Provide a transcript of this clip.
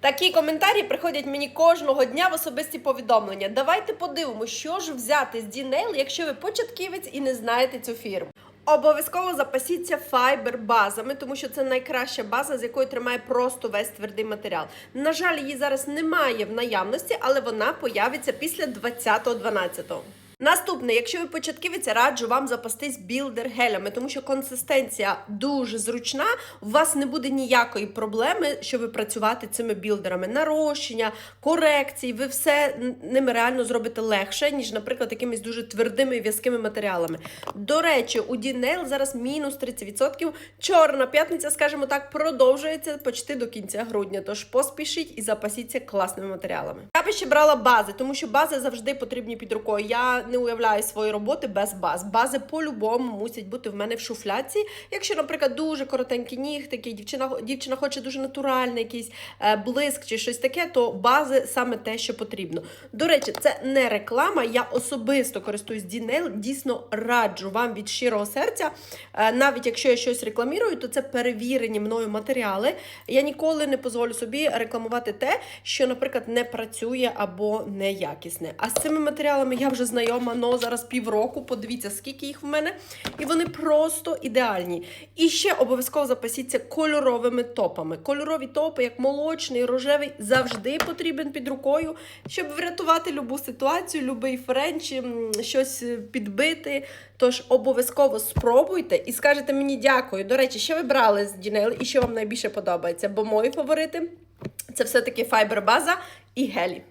Такі коментарі приходять мені кожного дня в особисті повідомлення. Давайте подивимося, що ж взяти з Дінейл, якщо ви початківець і не знаєте цю фірму. Обов'язково запасіться файбер базами, тому що це найкраща база, з якої тримає просто весь твердий матеріал. На жаль, її зараз немає в наявності, але вона появиться після 20.12. Наступне, якщо ви початківець, раджу вам запастись білдер гелями, тому що консистенція дуже зручна. У вас не буде ніякої проблеми, щоб працювати цими білдерами. Нарощення, корекції, ви все ними реально зробите легше, ніж, наприклад, якимись дуже твердими в'язкими матеріалами. До речі, у Дінейл зараз мінус 30%. Чорна п'ятниця, скажімо так, продовжується почти до кінця грудня. Тож поспішіть і запасіться класними матеріалами. Я би ще брала бази, тому що бази завжди потрібні під рукою. Я не уявляю свої роботи без баз. Бази по-любому мусять бути в мене в шуфляці. Якщо, наприклад, дуже коротенькі нігтики, дівчина, дівчина хоче дуже натуральний якийсь е, блиск чи щось таке, то бази саме те, що потрібно. До речі, це не реклама. Я особисто користуюсь Дінейл. Дійсно раджу вам від щирого серця. Е, навіть якщо я щось рекламірую, то це перевірені мною матеріали. Я ніколи не дозволю собі рекламувати те, що, наприклад, не працює або неякісне. А з цими матеріалами я вже знайома но зараз півроку. Подивіться, скільки їх в мене. І вони просто ідеальні. І ще обов'язково запасіться кольоровими топами. Кольорові топи, як молочний, рожевий, завжди потрібен під рукою, щоб врятувати любу ситуацію, любий френч, щось е, підбити. Тож обов'язково спробуйте і скажете мені дякую. До речі, що ви брали з Дінейл і що вам найбільше подобається? Бо мої фаворити це все-таки файбер база і гелі.